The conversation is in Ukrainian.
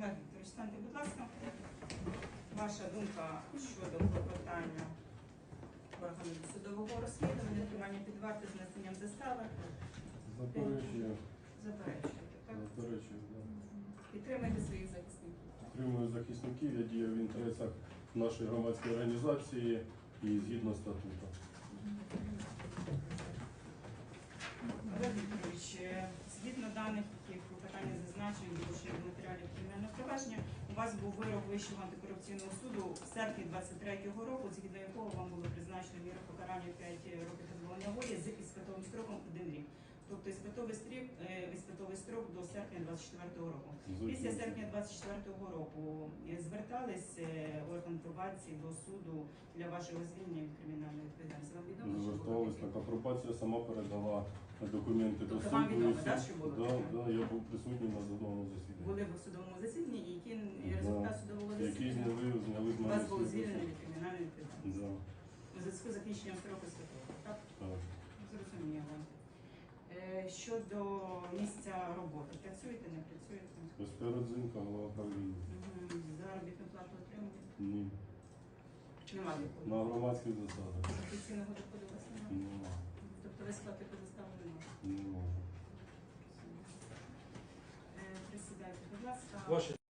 Олег Вікторович, станьте, будь ласка. Ваша думка щодо клопотання органу судового розслідування, тримання під вартою з несенням застави. Заперечую. Заперечуєте, так? Заперечую. да. Підтримайте своїх захисників. Підтримую захисників, я дію в інтересах нашої громадської організації і згідно статуту. Олег Вікторович, е, згідно даних, які в кримінального у вас був вирок Вищого антикорупційного суду в серпні 23-го року, згідно якого вам було призначено міру покарання 5 років позбавлення волі з іспитовим строком 1 рік. Тобто іспитовий стрік, е, іспитовий строк до серпня 24-го року. Після серпня 24-го року е, звертались е, орган пробації до суду для вашого звільнення від відомо, що було Зверталась таке? така пробація, сама передала документи до Тобто суду. вам і відомо, суд- що було да, таке? да, я був присутній на судовому засіданні. були в судовому засіданні, і Да. результат судового засідання зняли, зняли з у мене вас було всі звільнено від кримінальної відповідальності. Да, У зв'язку з закінченням строку святого. Так, так. зрозуміло. Е, Щодо місця роботи, працюєте, не працюєте? СП Родзинка, голова правління. Мгм. Заробітну плату отримуєте? Ні. Немає доходу. На громадських засадах. Офіційного доходу у вас Не